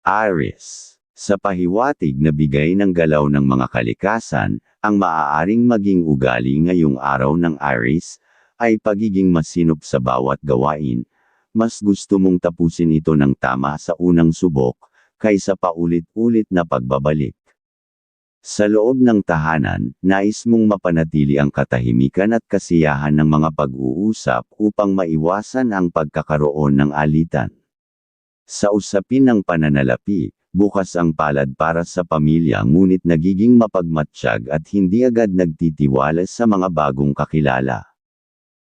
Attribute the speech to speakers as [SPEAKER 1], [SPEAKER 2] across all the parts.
[SPEAKER 1] Aries. Sa pahiwatig na bigay ng galaw ng mga kalikasan, ang maaaring maging ugali ngayong araw ng Aries, ay pagiging masinop sa bawat gawain. Mas gusto mong tapusin ito ng tama sa unang subok, kaysa paulit-ulit na pagbabalik. Sa loob ng tahanan, nais mong mapanatili ang katahimikan at kasiyahan ng mga pag-uusap upang maiwasan ang pagkakaroon ng alitan. Sa usapin ng pananalapi, bukas ang palad para sa pamilya ngunit nagiging mapagmatsyag at hindi agad nagtitiwala sa mga bagong kakilala.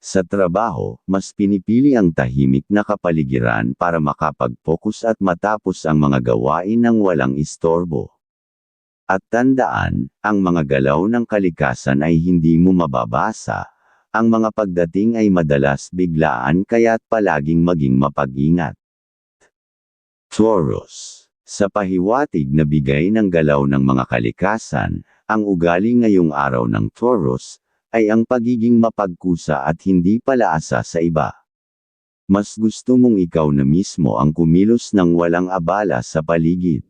[SPEAKER 1] Sa trabaho, mas pinipili ang tahimik na kapaligiran para makapag-focus at matapos ang mga gawain ng walang istorbo. At tandaan, ang mga galaw ng kalikasan ay hindi mo mababasa. Ang mga pagdating ay madalas biglaan kaya't palaging maging mapag-ingat. Taurus. Sa pahiwatig na bigay ng galaw ng mga kalikasan, ang ugali ngayong araw ng Taurus, ay ang pagiging mapagkusa at hindi palaasa sa iba. Mas gusto mong ikaw na mismo ang kumilos ng walang abala sa paligid.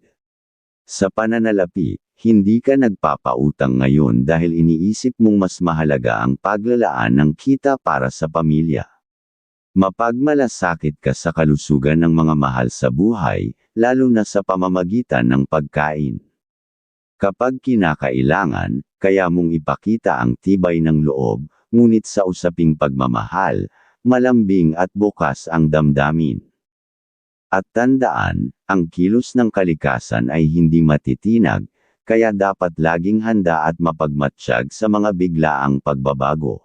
[SPEAKER 1] Sa pananalapi, hindi ka nagpapautang ngayon dahil iniisip mong mas mahalaga ang paglalaan ng kita para sa pamilya. Mapagmalasakit ka sa kalusugan ng mga mahal sa buhay, lalo na sa pamamagitan ng pagkain. Kapag kinakailangan, kaya mong ipakita ang tibay ng loob, ngunit sa usaping pagmamahal, malambing at bukas ang damdamin. At tandaan, ang kilos ng kalikasan ay hindi matitinag, kaya dapat laging handa at mapagmatsyag sa mga biglaang pagbabago.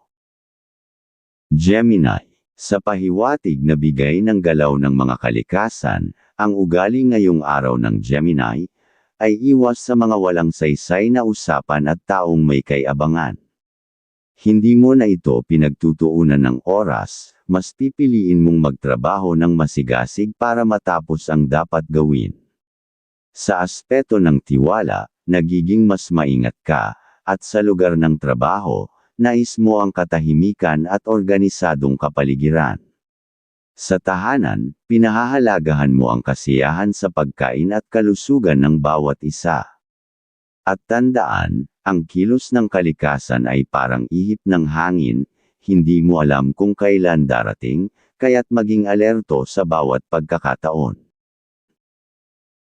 [SPEAKER 1] Gemini. Sa pahiwatig na bigay ng galaw ng mga kalikasan, ang ugali ngayong araw ng Gemini, ay iwas sa mga walang saysay na usapan at taong may kayabangan. Hindi mo na ito pinagtutuunan ng oras, mas pipiliin mong magtrabaho ng masigasig para matapos ang dapat gawin. Sa aspeto ng tiwala, nagiging mas maingat ka, at sa lugar ng trabaho, nais mo ang katahimikan at organisadong kapaligiran. Sa tahanan, pinahahalagahan mo ang kasiyahan sa pagkain at kalusugan ng bawat isa. At tandaan, ang kilos ng kalikasan ay parang ihip ng hangin, hindi mo alam kung kailan darating, kaya't maging alerto sa bawat pagkakataon.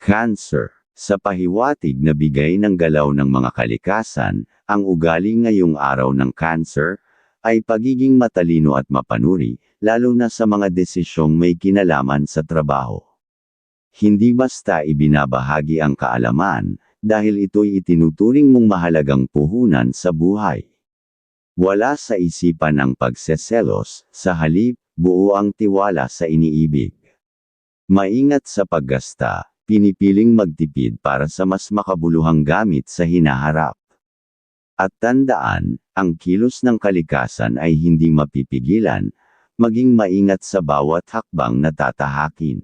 [SPEAKER 1] Cancer Sa pahiwatig na bigay ng galaw ng mga kalikasan, ang ugali ngayong araw ng Cancer, ay pagiging matalino at mapanuri, lalo na sa mga desisyong may kinalaman sa trabaho. Hindi basta ibinabahagi ang kaalaman, dahil ito'y itinuturing mong mahalagang puhunan sa buhay. Wala sa isipan ang pagseselos, sa halip, buo ang tiwala sa iniibig. Maingat sa paggasta, pinipiling magtipid para sa mas makabuluhang gamit sa hinaharap. At tandaan, ang kilos ng kalikasan ay hindi mapipigilan, maging maingat sa bawat hakbang na tatahakin.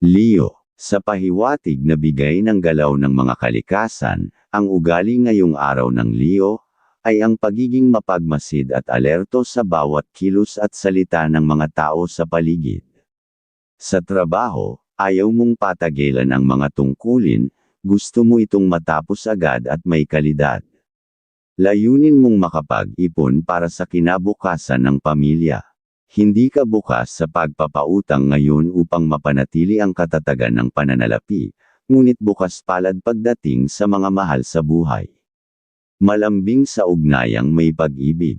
[SPEAKER 1] Leo, sa pahiwatig na bigay ng galaw ng mga kalikasan, ang ugali ngayong araw ng Leo, ay ang pagiging mapagmasid at alerto sa bawat kilos at salita ng mga tao sa paligid. Sa trabaho, ayaw mong patagilan ang mga tungkulin, gusto mo itong matapos agad at may kalidad. Layunin mong makapag-ipon para sa kinabukasan ng pamilya. Hindi ka bukas sa pagpapautang ngayon upang mapanatili ang katatagan ng pananalapi, ngunit bukas palad pagdating sa mga mahal sa buhay. Malambing sa ugnayang may pag-ibig.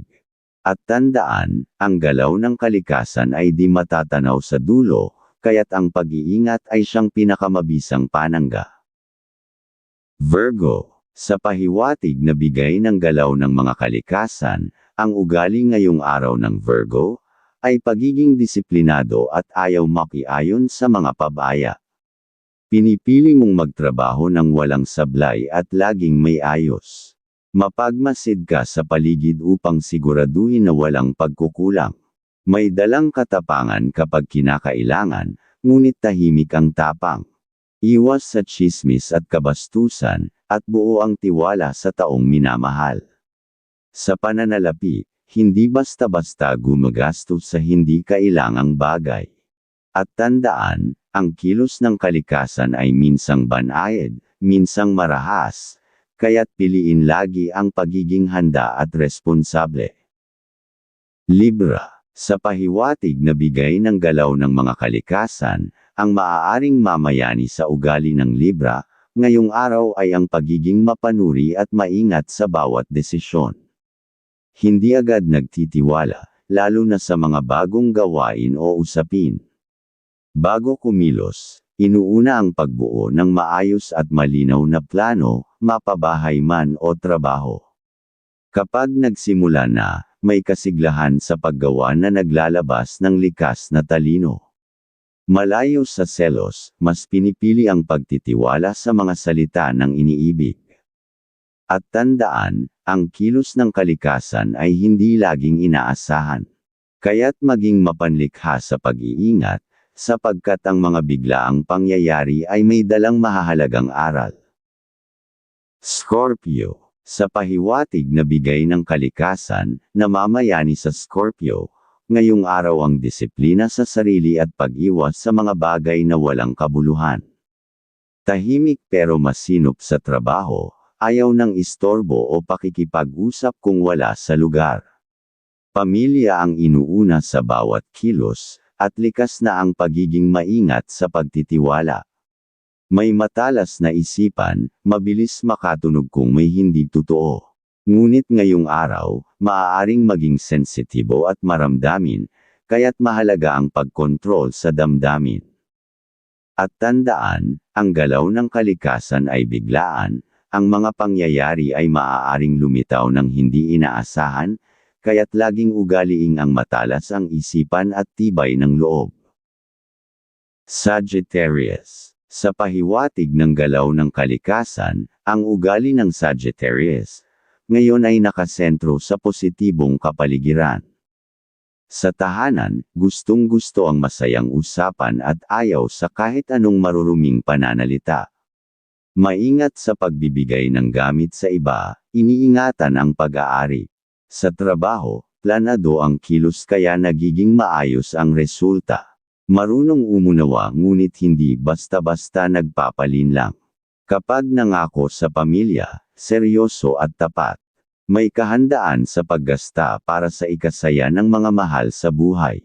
[SPEAKER 1] At tandaan, ang galaw ng kalikasan ay di matatanaw sa dulo, kaya't ang pag-iingat ay siyang pinakamabisang panangga. Virgo, sa pahiwatig na bigay ng galaw ng mga kalikasan, ang ugali ngayong araw ng Virgo, ay pagiging disiplinado at ayaw makiayon sa mga pabaya. Pinipili mong magtrabaho ng walang sablay at laging may ayos. Mapagmasid ka sa paligid upang siguraduhin na walang pagkukulang. May dalang katapangan kapag kinakailangan, ngunit tahimik ang tapang. Iwas sa chismis at kabastusan, at buo ang tiwala sa taong minamahal. Sa pananalapi, hindi basta-basta gumagastos sa hindi kailangang bagay. At tandaan, ang kilos ng kalikasan ay minsang banayad, minsang marahas, kaya't piliin lagi ang pagiging handa at responsable. Libra, sa pahiwatig na bigay ng galaw ng mga kalikasan, ang maaaring mamayani sa ugali ng Libra, ngayong araw ay ang pagiging mapanuri at maingat sa bawat desisyon. Hindi agad nagtitiwala, lalo na sa mga bagong gawain o usapin. Bago kumilos, inuuna ang pagbuo ng maayos at malinaw na plano, mapabahay man o trabaho. Kapag nagsimula na, may kasiglahan sa paggawa na naglalabas ng likas na talino. Malayo sa selos, mas pinipili ang pagtitiwala sa mga salita ng iniibig. At tandaan, ang kilos ng kalikasan ay hindi laging inaasahan. Kaya't maging mapanlikha sa pag-iingat, sapagkat ang mga biglaang pangyayari ay may dalang mahahalagang aral. Scorpio sa pahiwatig na bigay ng kalikasan, namamayani sa Scorpio, ngayong araw ang disiplina sa sarili at pag-iwas sa mga bagay na walang kabuluhan. Tahimik pero masinop sa trabaho, ayaw ng istorbo o pakikipag-usap kung wala sa lugar. Pamilya ang inuuna sa bawat kilos, at likas na ang pagiging maingat sa pagtitiwala. May matalas na isipan, mabilis makatunog kung may hindi totoo. Ngunit ngayong araw, maaaring maging sensitibo at maramdamin, kaya't mahalaga ang pagkontrol sa damdamin. At tandaan, ang galaw ng kalikasan ay biglaan, ang mga pangyayari ay maaaring lumitaw ng hindi inaasahan, kaya't laging ugaliing ang matalas ang isipan at tibay ng loob. Sagittarius sa pahiwatig ng galaw ng kalikasan, ang ugali ng Sagittarius, ngayon ay nakasentro sa positibong kapaligiran. Sa tahanan, gustong-gusto ang masayang usapan at ayaw sa kahit anong maruruming pananalita. Maingat sa pagbibigay ng gamit sa iba, iniingatan ang pag-aari. Sa trabaho, planado ang kilos kaya nagiging maayos ang resulta. Marunong umunawa ngunit hindi basta-basta nagpapalin lang. Kapag nangako sa pamilya, seryoso at tapat. May kahandaan sa paggasta para sa ikasaya ng mga mahal sa buhay.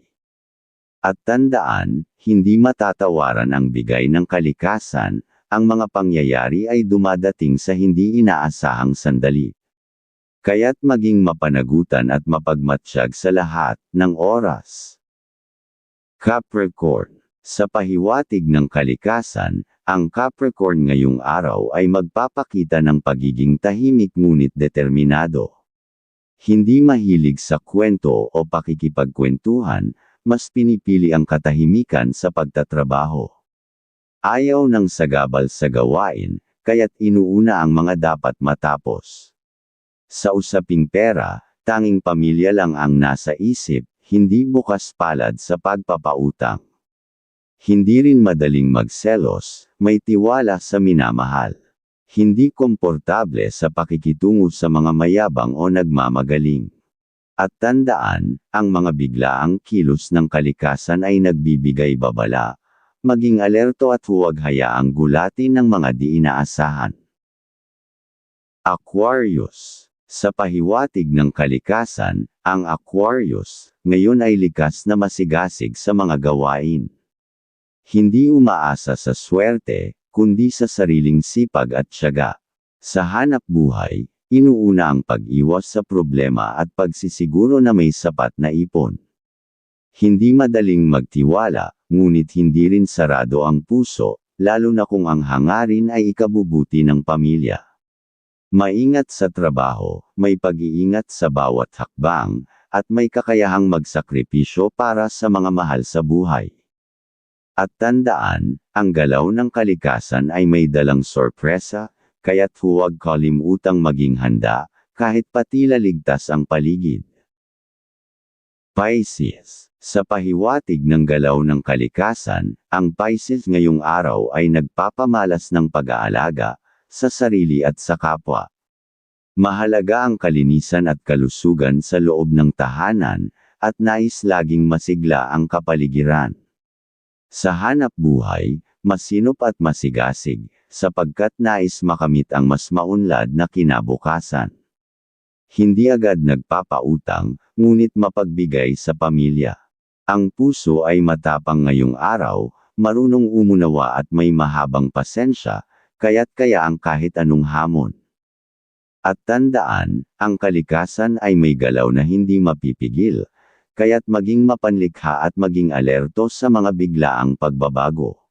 [SPEAKER 1] At tandaan, hindi matatawaran ang bigay ng kalikasan, ang mga pangyayari ay dumadating sa hindi inaasahang sandali. Kaya't maging mapanagutan at mapagmatsyag sa lahat ng oras. Capricorn. Sa pahiwatig ng kalikasan, ang Capricorn ngayong araw ay magpapakita ng pagiging tahimik ngunit determinado. Hindi mahilig sa kwento o pakikipagkwentuhan, mas pinipili ang katahimikan sa pagtatrabaho. Ayaw ng sagabal sa gawain, kaya't inuuna ang mga dapat matapos. Sa usaping pera, tanging pamilya lang ang nasa isip, hindi bukas palad sa pagpapautang. Hindi rin madaling magselos, may tiwala sa minamahal. Hindi komportable sa pakikitungo sa mga mayabang o nagmamagaling. At tandaan, ang mga biglaang kilos ng kalikasan ay nagbibigay babala. Maging alerto at huwag hayaang gulatin ng mga di inaasahan. Aquarius sa pahiwatig ng kalikasan, ang Aquarius, ngayon ay likas na masigasig sa mga gawain. Hindi umaasa sa swerte, kundi sa sariling sipag at tiyaga. Sa hanap buhay, inuuna ang pag-iwas sa problema at pagsisiguro na may sapat na ipon. Hindi madaling magtiwala, ngunit hindi rin sarado ang puso, lalo na kung ang hangarin ay ikabubuti ng pamilya. Maingat sa trabaho, may pag-iingat sa bawat hakbang, at may kakayahang magsakripisyo para sa mga mahal sa buhay. At tandaan, ang galaw ng kalikasan ay may dalang sorpresa, kaya't huwag kalimutang maging handa, kahit patila ligtas ang paligid. Pisces Sa pahiwatig ng galaw ng kalikasan, ang Pisces ngayong araw ay nagpapamalas ng pag-aalaga, sa sarili at sa kapwa. Mahalaga ang kalinisan at kalusugan sa loob ng tahanan, at nais laging masigla ang kapaligiran. Sa hanap buhay, masinop at masigasig, sapagkat nais makamit ang mas maunlad na kinabukasan. Hindi agad nagpapautang, ngunit mapagbigay sa pamilya. Ang puso ay matapang ngayong araw, marunong umunawa at may mahabang pasensya, kaya't kaya ang kahit anong hamon. At tandaan, ang kalikasan ay may galaw na hindi mapipigil, kaya't maging mapanlikha at maging alerto sa mga biglaang pagbabago.